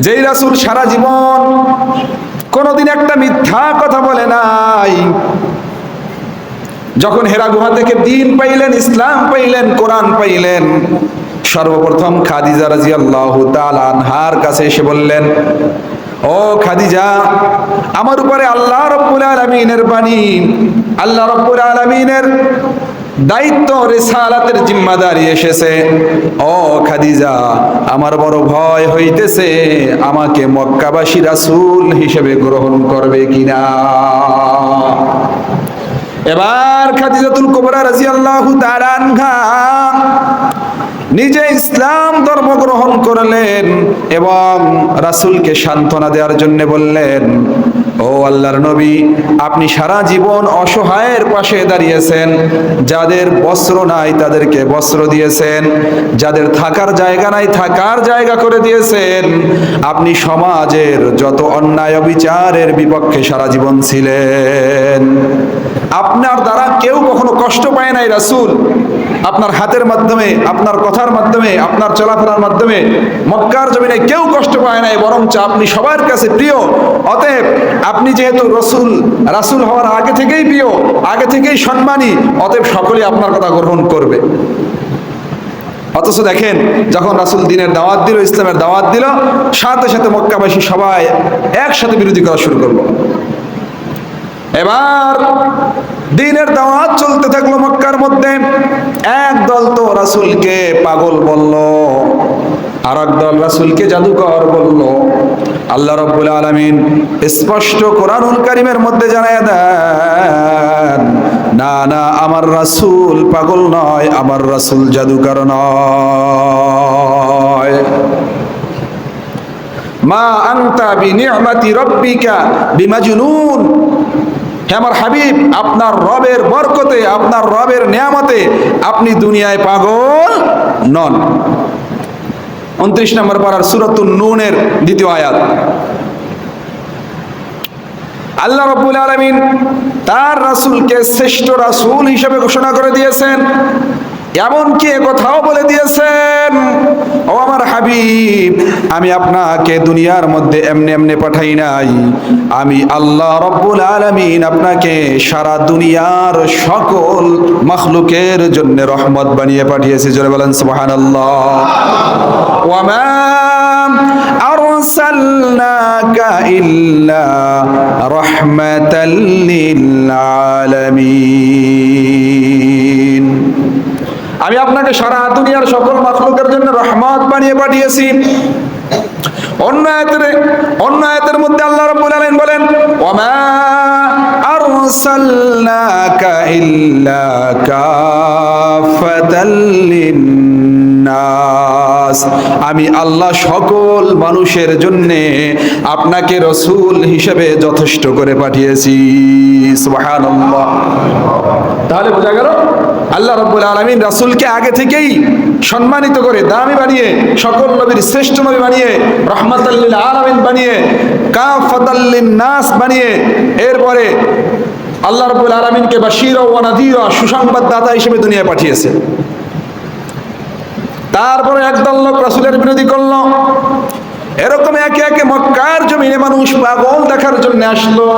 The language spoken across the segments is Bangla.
যেই রাসূল সারা জীবন কোনোদিন একটা মিথ্যা কথা বলে নাই। যখন হেরা গুহা থেকে দিন পাইলেন, ইসলাম পাইলেন, কোরআন পাইলেন, সর্বপ্রথম খাদিজা রাজিয়াল্লাহু তাআলা আনহার কাছে এসে বললেন, ও খাদিজা, আমার উপরে আল্লাহ রব্বুল আলামিনের বাণী, আল্লাহ রব্বুল আলামিনের দায়িত্ব রেসালাতের জিম্মাদারি এসেছে। ও খাদিজা, আমার বড় ভয় হইতেছে, আমাকে মক্কাবাসী রাসূল হিসেবে গ্রহণ করবে কিনা? এবার খাদিজাতুল কুবরা রাদিয়াল্লাহু তাআলা আনহা নিজে ইসলাম ধর্ম গ্রহণ করলেন এবং রাসূলকে সান্ত্বনা দেওয়ার জন্য বললেন আল্লাহর নবী, আপনি সারা জীবন অসহায়ের পাশে দাঁড়িয়েছেন, যাদের বস্ত্র নাই তাদেরকে বস্ত্র দিয়েছেন, যাদের থাকার জায়গা নাই থাকার জায়গা করে দিয়েছেন। আপনি সমাজের যত অন্যায় বিচারের বিপক্ষে সারা জীবন ছিলেন। আপনার দ্বারা কেউ কখনো কষ্ট পায় নাই রাসূল। আপনার হাতের মাধ্যমে, আপনার কথার মাধ্যমে, আপনার চলাফেরার মাধ্যমে মক্কার জমিনে কেউ কষ্ট পায় নাই, বরঞ্চ আপনি সবার কাছে প্রিয়। অতএব আপনি যেহেতু রসুল, রাসূল হওয়ার আগে থেকেই প্রিয়, আগে থেকেই সম্মানী, অতএব সকলেই আপনার কথা গ্রহণ করবে। অথচ দেখেন, যখন রাসূল দিনের দাওয়াত দিল, ইসলামের দাওয়াত দিল, সাথে সাথে মক্কাবাসী সবাই একসাথে বিরোধী করা শুরু করল। এবার দিনের দাওয়াত চলতে থাকল মক্কার মধ্যে। এক দল তো রাসূলকে পাগল বলল আর দল রাসূলকে জাদুকর বলল। আল্লাহ রাব্বুল আলামিন স্পষ্ট কোরআনুল কারীমের মধ্যে জানায় দেন, না না, আমার রাসূল পাগল নয়, আমার রাসূল জাদুকর নয়। মা আনতা বিনি'মাতি রাব্বিকা বিমাজনুন। আমার হাবিব, আপনার রবের বরকতে, আপনার রবের নিয়ামতে আপনি দুনিয়ায় পাগল নন। উনত্রিশ নম্বর পাড়ার সুরতুল নুনের দ্বিতীয় আয়াত। আল্লাহ রব্বুল আলমিন তার রাসুলকে শ্রেষ্ঠ রাসুল হিসেবে ঘোষণা করে দিয়েছেন। এমনকি কথাও বলে দিয়েছেন, ও আমার হাবিব, আমি আপনাকে দুনিয়ার মধ্যে এমনি এমনি পাঠাই নাই। আমি আল্লাহ রব্বুল আলামিন আপনাকে সারা দুনিয়ার সকল মখলুকের জন্য রহমত বানিয়ে পাঠিয়েছি। জোরে বলেন ওয়ামা আরসালনাকা ইল্লা রাহমাতাল লিল আলামিন। আমি আপনাকে সারা দুনিয়ার সকল মাখলুকের জন্য রহমত বানিয়ে পাঠিয়েছি। অন্য আয়াতের অন্য আয়াতের মধ্যে আল্লাহ রাব্বুল আলামিন বলেন ওয়ামা আরসালনাকা ইল্লা কাফাতাল লিন্নাস আমি আল্লাহ সকল মানুষের জন্য আপনাকে রসুল হিসেবে যথেষ্ট করে পাঠিয়েছি। তাহলে বোঝা গেল, আল্লাহ রব্বুল আলমিন রাসূলকে আগে থেকেই সম্মানিত করে দামি বানিয়ে, সকল নবীর শ্রেষ্ঠ নবী বানিয়ে রহমাতাল্লিল আলামিন বানিয়ে কাফাতাল্লিন নাস বানিয়ে, এরপরে আল্লাহ রব্বুল আলমিনকে বাশির ও নাদিরা সুসংবাদ দাতা হিসেবে দুনিয়ায় পাঠিয়েছে। তারপরে একদল লোক রাসুলের বিরোধী করল। এরকম একে একে মক্কার জমিনে মানুষ পাগল দেখার জন্য আসলো।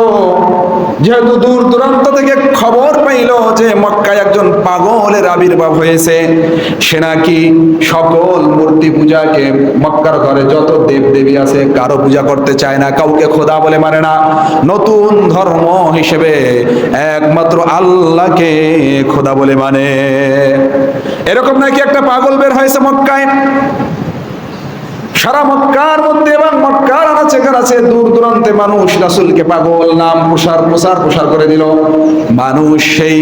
যেহেতু দূর দূরান্ত থেকে খবর পাইল যে মক্কায় একজন পাগলের আবির্ভাব হয়েছে, সে নাকি সকল মূর্তি পূজাকে মক্কার ঘরে যত দেব দেবী আছে কারও পূজা করতে চায় না, কাউকে খোদা বলে মানে না। নতুন ধর্ম হিসেবে একমাত্র আল্লাহকে খোদা বলে মানে। এরকম নাকি একটা পাগল বের হয়েছে মক্কায়? সারা মক্কার মধ্যে এবং মক্কার আনাচে কানাচে দূর দূরান্তে মানুষ রাসূলকে পাগল নাম প্রসার প্রসার প্রসার করে দিল। মানুষ সেই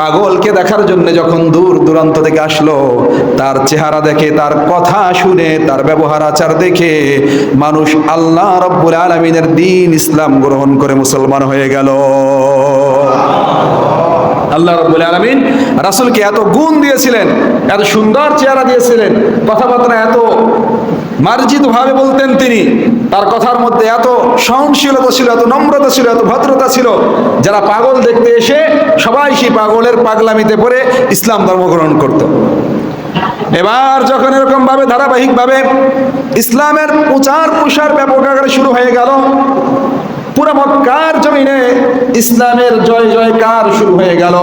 পাগলকে দেখার জন্য যখন দূর দূরান্ত থেকে আসলো, তার চেহারা দেখে, তার কথা শুনে, তার ব্যবহার আচার দেখে মানুষ আল্লাহ রব্বুল আলমিনের দিন ইসলাম গ্রহণ করে মুসলমান হয়ে গেল। আল্লাহ রব্বুল আলমিন রাসূলকে এত গুণ দিয়েছিলেন, এত সুন্দর চেহারা দিয়েছিলেন, কথাবার্তা এত মার্জিত ভাবে বলতেন তিনি, তার কথার মধ্যে এত সহনশীলতা ছিল, এত নম্রতা ছিল, এত ভদ্রতা ছিল, যারা পাগল দেখতে এসে সবাই সেই পাগলের পাগলামিতে পড়ে ইসলাম ধর্ম গ্রহণ করত। এবার যখন এরকম ভাবে ধারাবাহিক ভাবে ইসলামের প্রচার প্রসার ব্যাপক আকারে শুরু হয়ে গেল পুরো মক্কার জমিনে ইসলামের জয় জয়কার শুরু হয়ে গেল।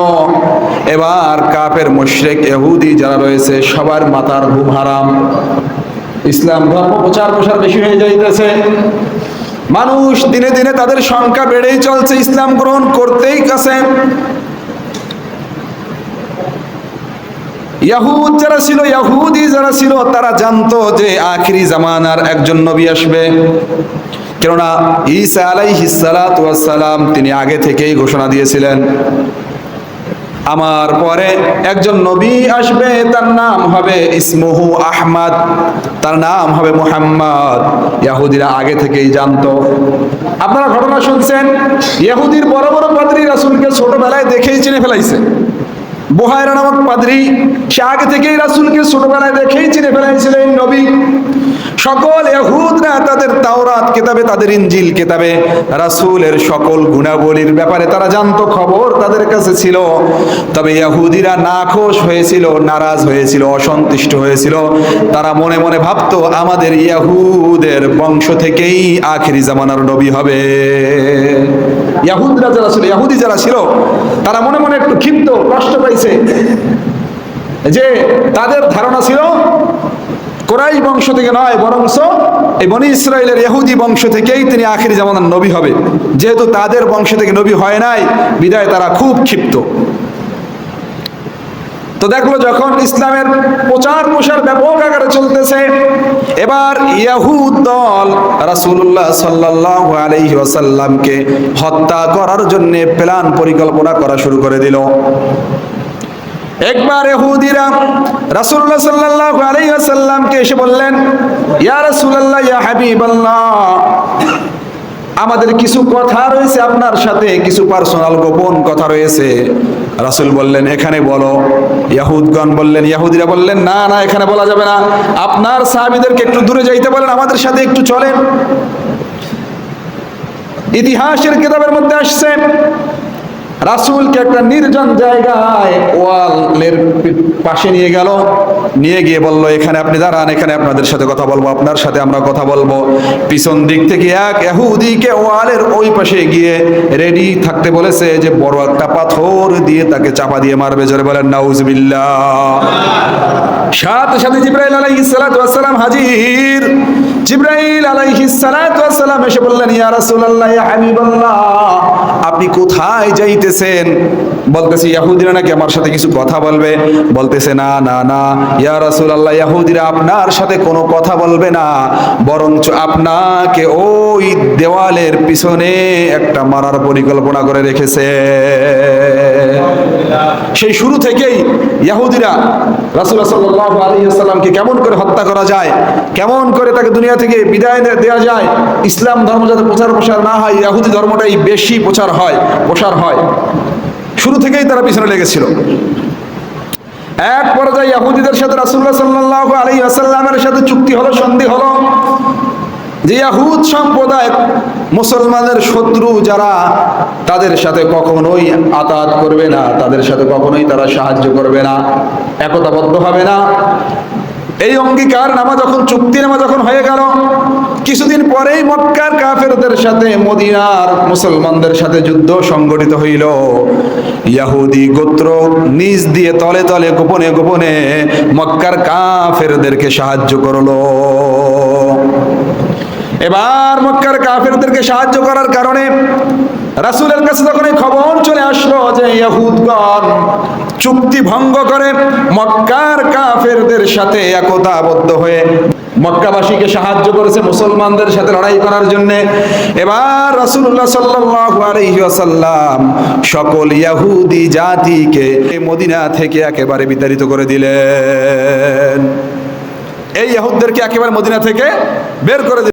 এবার কাপের মুশরিক, ইহুদি যারা রয়েছে, সবার মাথার ঘুম হারাম। ইসলাম ধর্ম প্রচার প্রসার বেশি হয়ে যাইতেছে। মানুষ দিনে দিনে তাদের সংখ্যা বেড়েই চলছে, ইসলাম গ্রহণ করতেই কাছে। ইয়াহুদ যারা ছিল, ইয়াহুদি যারা ছিল, তারা জানতো যে আখিরি জামানার একজন নবী আসবে। কেননা ঈসা আলাইহিস সালাতু ওয়াস সালাম তিনি আগে থেকেই ঘোষণা দিয়েছিলেন, আমার পরে একজন নবী আসবে, তার নাম হবে ইসমুহু আহমদ, তার নাম হবে মুহাম্মদ। ইয়াহুদিরা আগে থেকেই জানতো। আপনারা ঘটনা শুনছেন ইহুদির বড় বড় পাদ্রী রাসূলকে ছোটবেলায় দেখেই চিনে ফেলাইছে। বুহায়রা নামক পাদ্রী, সে আগে থেকেই রাসূলকে ছোটবেলায় দেখেই চিনে ফেলাইছিলেন নবী। সকল ইহুদরা তাদের তাওরাত কিতাবে, তাদের ইনজিল কিতাবে, রাসূলের সকল গুণাবলীর ব্যাপারে তারা জানতো, খবর তাদের কাছে ছিল। তবে ইহুদিরা নাখোশ হয়েছিল, নারাজ হয়েছিল, অসন্তুষ্ট হয়েছিল। তারা মনে মনে ভাবতো, আমাদের ইয়াহুদের বংশ থেকেই আখেরি জামানার নবী হবে। ইয়াহুদরা যারা ছিল, ইয়াহুদি যারা ছিল, তারা মনে মনে একটু ক্ষিপ্ত, কষ্ট পাইছে। যে তাদের ধারণা ছিল কোরাই বংশ থেকে নয়, বরংস এই বনি ইসরায়েলের ইহুদি বংশ থেকেই তিনি আখিরি জামানার নবী হবে। যেহেতু তাদের বংশ থেকে নবী হয় নাই, বিদায় তারা খুব ক্ষিপ্ত। তো দেখল যখন ইসলামের প্রচার প্রসার ব্যাপক আকারে চলতেছে, এবার ইয়াহুদ দল রাসূলুল্লাহ সাল্লাল্লাহু আলাইহি ওয়াসাল্লামকে হত্যা করার জন্য প্ল্যান পরিকল্পনা করা শুরু করে দিল। একবার ইহুদিরা রাসূলুল্লাহ সাল্লাল্লাহু আলাইহি ওয়াসাল্লামকে এসে বললেন, ইয়া রাসূলুল্লাহ, ইয়া হাবিবাল্লাহ, আমাদের কিছু কথা রয়েছে আপনার সাথে, কিছু পার্সোনাল গোপন কথা রয়েছে। রাসূল বললেন, এখানে বলো। ইয়াহুদগণ বললেন, ইয়াহুদিরা বললেন, না না, এখানে বলা যাবে না। আপনার সাহাবীদেরকে একটু দূরে যাইতে বলেন, আমাদের সাথে একটু চলেন। ইতিহাসের কিতাবের মধ্যে আসছে রাসূলকে একটা নির্জন জায়গায় ওয়ালের পাশে নিয়ে গেল। নিয়ে গিয়ে বলল, এখানে আপনি দাঁড়ান, এখানে আপনাদের সাথে কথা বলব, আপনার সাথে আমরা কথা বলব। পিছন দিক থেকে এক ইহুদিকে ওয়ালের ওই পাশে গিয়ে রেডি থাকতে বলেছে যে, বড় একটা পাথর দিয়ে তাকে চাপা দিয়ে মারবে। জোরে বলেন, নাউজুবিল্লাহ। সাথে সাথে জিব্রাইল আলাইহিস সালাতু ওয়াস সালাম হাজির। জিব্রাইল আলাইহিস সালাতু ওয়াস সালাম এসে বললেন, ইয়া রাসূলুল্লাহ, ইয়া হাবিবাল্লাহ, আপনি কোথায় যাইতেছেন? বলতেছে ইহুদিরা নাকি আমার সাথে কিছু কথা বলবে? বলতেছে, না না না, ইয়া রাসূলুল্লাহ ইহুদিরা আপনার সাথে কোনো কথা বলবে না, বরঞ্চ আপনাকে ওই দেওয়ালের পিছনে একটা মারার পরিকল্পনা করে রেখেছে। সেই শুরু থেকেই ইহুদিরা রাসূলুল্লাহ সাল্লাল্লাহু আলিয়াকে কেমন করে হত্যা করা যায়, কেমন করে তাকে দুনিয়া থেকে বিদায় দেওয়া যায়, ইসলাম ধর্ম যাতে প্রচার প্রসার না হয়, ইয়াহুদি ধর্মটাই বেশি প্রচার হয়, প্রসার হয়। শুরু থেকেই তারা পিছনে লেগেছিল। এক পর্যায়ে ইহুদিদের সাথে রাসুল্লাহ সাল্লাহ আলী আসাল্লামের সাথে চুক্তি হলো, সন্ধি হলো। যে ইয়াহুদ সম্প্রদায় মুসলমানের শত্রু যারা, তাদের সাথে কখনোই আতাত করবে না, তাদের সাথে কখনোই তারা সাহায্য করবে না, একতাবদ্ধ হবে না। এই অঙ্গীকার নামা যখন, চুক্তি নামা যখন হয়ে গেল, কিছুদিন পরেই মক্কার কাফেরদের সাথে, মদিনার মুসলমানদের সাথে যুদ্ধ সংগঠিত হইল। ইয়াহুদি গোত্র নিজ দিয়ে তলে তলে, গোপনে গোপনে মক্কার কাফেরদেরকে সাহায্য করল। এবার মক্কার কাফেরদেরকে সাহায্য করার কারণে রাসূলের কাছে যখন এই খবর চলে আসলো যে ইহুদগণ চুক্তি ভঙ্গ করে মক্কার কাফেরদের সাথে একতাবদ্ধ হয়ে মক্কাবাসীকে সাহায্য করেছে মুসলমানদের সাথে লড়াই করার জন্য। এবার রাসূলুল্লাহ সাল্লাল্লাহু আলাইহি ওয়াসাল্লাম সকল ইহুদি জাতিকে মদিনা থেকে একেবারে বিতাড়িত করে দিলেন। এই ইহুদদেরকে একেবারে মদিনা থেকে বের করে দিলেন